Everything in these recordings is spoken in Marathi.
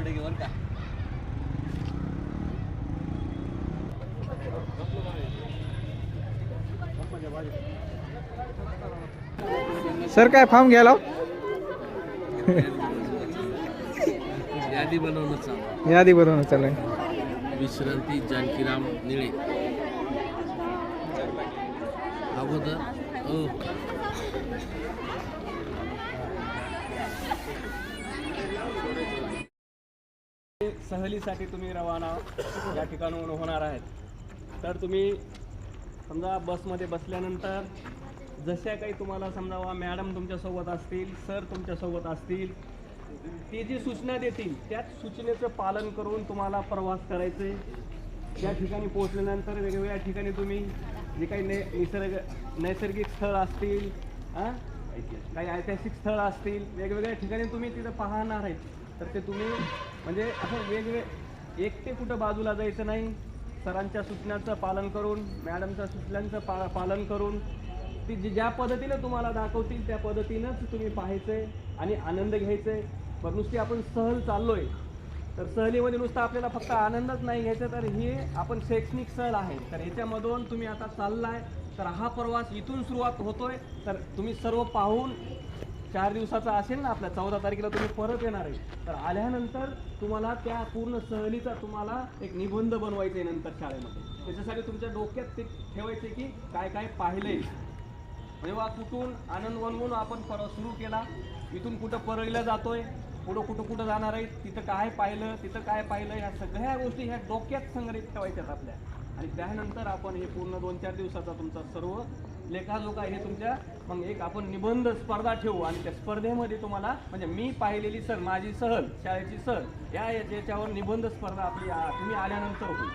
टक्के बरं का. सर काय फॉर्म घ्यायला हो? यादी बनवणं चालू यादी बनवणं चालू आहे. विश्रांती जानकीराम निळे. अगोदर ओ सहलीसाठी तुम्ही रवाना या ठिकाणाहून होणार आहेत. तर तुम्ही समजा बसमध्ये बसल्यानंतर जशा काही तुम्हाला समजावा मॅडम तुमच्यासोबत असतील सर तुमच्यासोबत असतील ते जी सूचना देतील त्याच सूचनेचं पालन करून तुम्हाला प्रवास करायचे. त्या ठिकाणी पोहोचल्यानंतर वेगवेगळ्या ठिकाणी तुम्ही जे काही नै निसर्ग नैसर्गिक स्थळ असतील हां काही ऐतिहासिक स्थळ असतील वेगवेगळ्या ठिकाणी तुम्ही तिथं पाहणार आहेत. तर ते तुम्ही म्हणजे असं वेगवेगळे एकटे कुठं बाजूला जायचं नाही. सरांच्या सूचनांचं पालन करून मॅडमच्या सूचनांचं पा पालन करून ती जी ज्या पद्धतीनं तुम्हाला दाखवतील त्या पद्धतीनंच तुम्ही पाहायचंय आणि आनंद घ्यायचंय. पण नुसती आपण सहल चाललो आहे तर सहलीमध्ये नुसतं आपल्याला फक्त आनंदच नाही घ्यायचा तर हे आपण शैक्षणिक सहल आहे. तर ह्याच्यामधून तुम्ही आता चाललाय तर हा प्रवास इथून सुरुवात होतोय. तर तुम्ही सर्व पाहून चार दिवसाचा असेल ना आपल्या चौदा तारखेला तुम्ही परत येणार आहे. तर आल्यानंतर तुम्हाला त्या पूर्ण सहलीचा तुम्हाला एक निबंध बनवायचा आहे नंतर शाळेमध्ये. त्याच्यासाठी तुमच्या डोक्यात ते ठेवायचे की काय काय पाहिलंय. म्हणजे जेव्हा कुठून आनंद वनवून आपण परत सुरू केला. इथून कुठं परळीला जातोय पुढं कुठं कुठं जाणार आहे तिथं काय पाहिलं तिथं काय पाहिलं ह्या सगळ्या गोष्टी ह्या डोक्यात संग्रहित ठेवायच्यात आपल्या. आणि त्यानंतर आपण हे पूर्ण दोन चार दिवसाचा तुमचा सर्व लेखाजोखा हे तुमच्या मग एक आपण निबंध स्पर्धा ठेवू आणि त्या स्पर्धेमध्ये तुम्हाला म्हणजे मी पाहिलेली सर माझी सहल शाळेची सहल या याच्यावर निबंध स्पर्धा आपली तुम्ही आल्यानंतर होईल.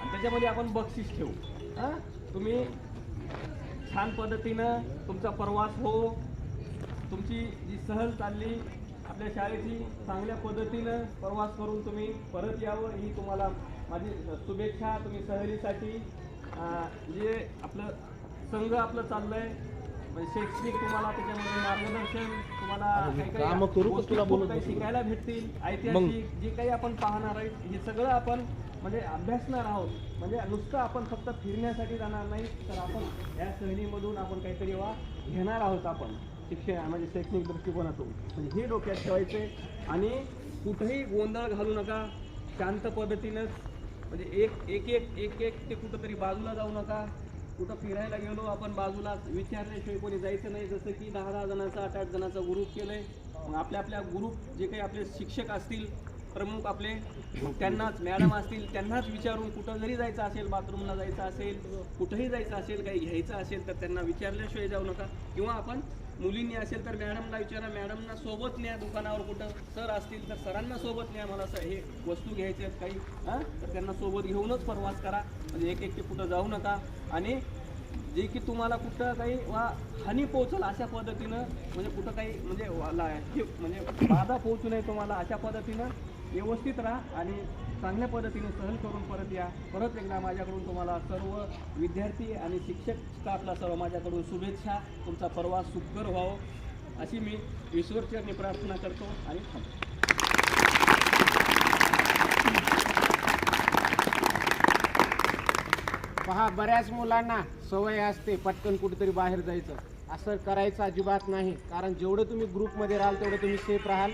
आणि त्याच्यामध्ये आपण बक्षीस ठेवू. हां? तुम्ही छान पद्धतीनं तुमचा प्रवास हो. तुमची जी सहल चालली आपल्या शाळेची चांगल्या पद्धतीनं प्रवास करून तुम्ही परत यावं. ही तुम्हाला माझी शुभेच्छा तुम्ही सहलीसाठी. जे आपलं संघ आपलं चाललंय. शैक्षणिक तुम्हाला त्याच्यामध्ये मार्गदर्शन तुम्हाला काही काही? शिकायला भेटतील ऐतिहासिक जे काही आपण पाहणार आहे हे सगळं आपण म्हणजे अभ्यासणार आहोत. म्हणजे नुसतं आपण फक्त फिरण्यासाठी जाणार नाही तर आपण या सहलीमधून आपण काहीतरी वा घेणार आहोत आपण शिक्षण म्हणजे शैक्षणिक दृष्टिकोनातून. म्हणजे हे डोक्यात ठेवायचे आणि कुठेही गोंधळ घालू नका शांत पद्धतीनंच. म्हणजे एक एक एक एक एक ते कुठंतरी बाजूला जाऊ नका. कुठं फिरायला गेलो आपण बाजूला विचारल्याशिवाय कोणी जायचं नाही. जसं की दहा दहा जणांचा आठ आठ जणांचा ग्रुप केलंय. आहे आपल्या आपल्या ग्रुप जे काही आपले शिक्षक असतील प्रमुख आपले त्यांनाच मॅडम असतील त्यांनाच विचारून कुठं जरी जायचं असेल बाथरूमला जायचं असेल कुठंही जायचं असेल काही घ्यायचं असेल तर त्यांना विचारल्याशिवाय जाऊ नका. किंवा आपण मुलींनी असेल तर मॅडमला विचारा. मॅडमना सोबत न्या दुकानावर कुठं. सर असतील तर सरांना सोबत न्या. मला सर हे वस्तू घ्यायचे आहेत काही. हां? तर त्यांना सोबत घेऊनच प्रवास करा. म्हणजे एक एकटे कुठं जाऊ नका. आणि जे की तुम्हाला कुठं काही वा हानी पोहोचल अशा पद्धतीनं म्हणजे कुठं काही म्हणजे हे म्हणजे बाधा पोहोचू नये तुम्हाला अशा पद्धतीनं व्यवस्थित राहा आणि चांगल्या पद्धतीने सहल करून परत या. परत एकदा माझ्याकडून तुम्हाला सर्व विद्यार्थी आणि शिक्षक स्टाफला सर्व माझ्याकडून शुभेच्छा. तुमचा प्रवास सुखकर व्हावं. अशी मी ईश्वरचरणी प्रार्थना करतो आणि थांबतो. पहा बऱ्याच मुलांना सवय असते पटकन कुठेतरी बाहेर जायचं. असं करायचं अजिबात नाही. कारण जेवढं तुम्ही ग्रुपमध्ये राहाल तेवढं तुम्ही सेफ राहाल.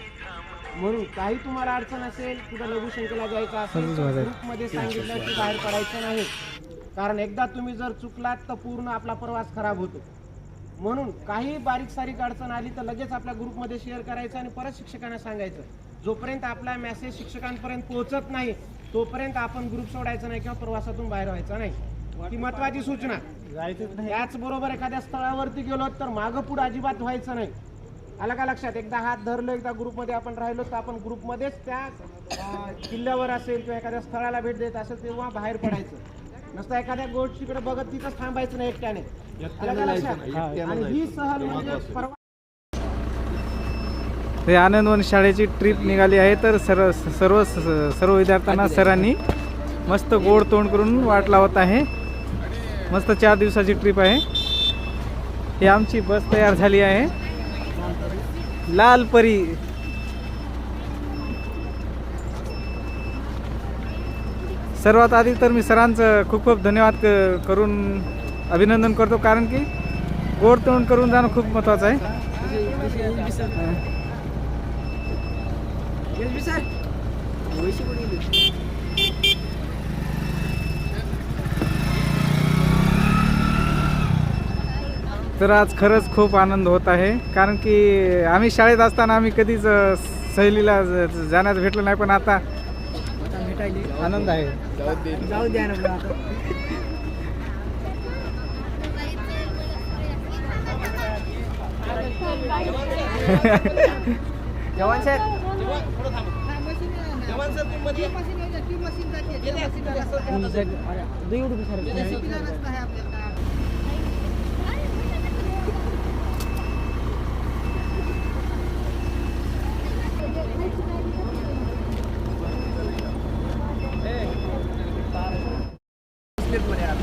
म्हणून काही तुम्हाला अडचण असेल कुठं लघुशंकेला जायचं असेल तर ग्रुपमध्ये सांगितलं की बाहेर पडायचं नाही. कारण एकदा तुम्ही जर चुकलात तर पूर्ण आपला प्रवास खराब होतो. म्हणून काही बारीक सारीक अडचण आली तर लगेच आपल्या ग्रुपमध्ये शेअर करायचं आणि परत शिक्षकांना सांगायचं. जोपर्यंत आपला मेसेज शिक्षकांपर्यंत पोहोचत नाही तोपर्यंत आपण ग्रुप सोडायचा नाही किंवा प्रवासातून बाहेर व्हायचं नाही. ही महत्वाची सूचना. त्याचबरोबर एखाद्या स्थळावरती गेलो तर मागं पुढे अजिबात व्हायचं नाही. आलं का लक्षात? एकदा हात धरलं एकदा ग्रुपमध्ये आपण राहिलो तर आपण ग्रुपमध्येच त्या किल्ल्यावर असेल किंवा एखाद्या स्थळाला भेट देत असेल तेव्हा बाहेर पडायचं. नसतं एखाद्या गोष्टीकडे बघत तिथंच थांबायचं नाही एकट्याने. आणि ही सहल म्हणजे परवा ते आनंदवन शाळेची ट्रिप निघाली आहे तर सर्व सर्व सर्व विद्यार्थ्यांना सरांनी मस्त गोड तोंड करून वाट लावत आहे. मस्त चार दिवसाची ट्रिप आहे. ही आमची बस तयार झाली आहे. लाल परी. सर्वात आधी तर मी सरांचं खूप खूप धन्यवाद करून अभिनंदन करतो कारण की गोड तोंड करून जाणं खूप महत्वाचं आहे. तर आज खरंच खूप आनंद होत आहे. कारण की आम्ही शाळेत असताना आम्ही कधीच सहलीला जाण्यास भेटलो नाही पण आता आनंद आहे. जवान साहेब. mergulhado.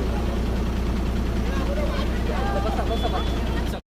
Avança, avança, avança.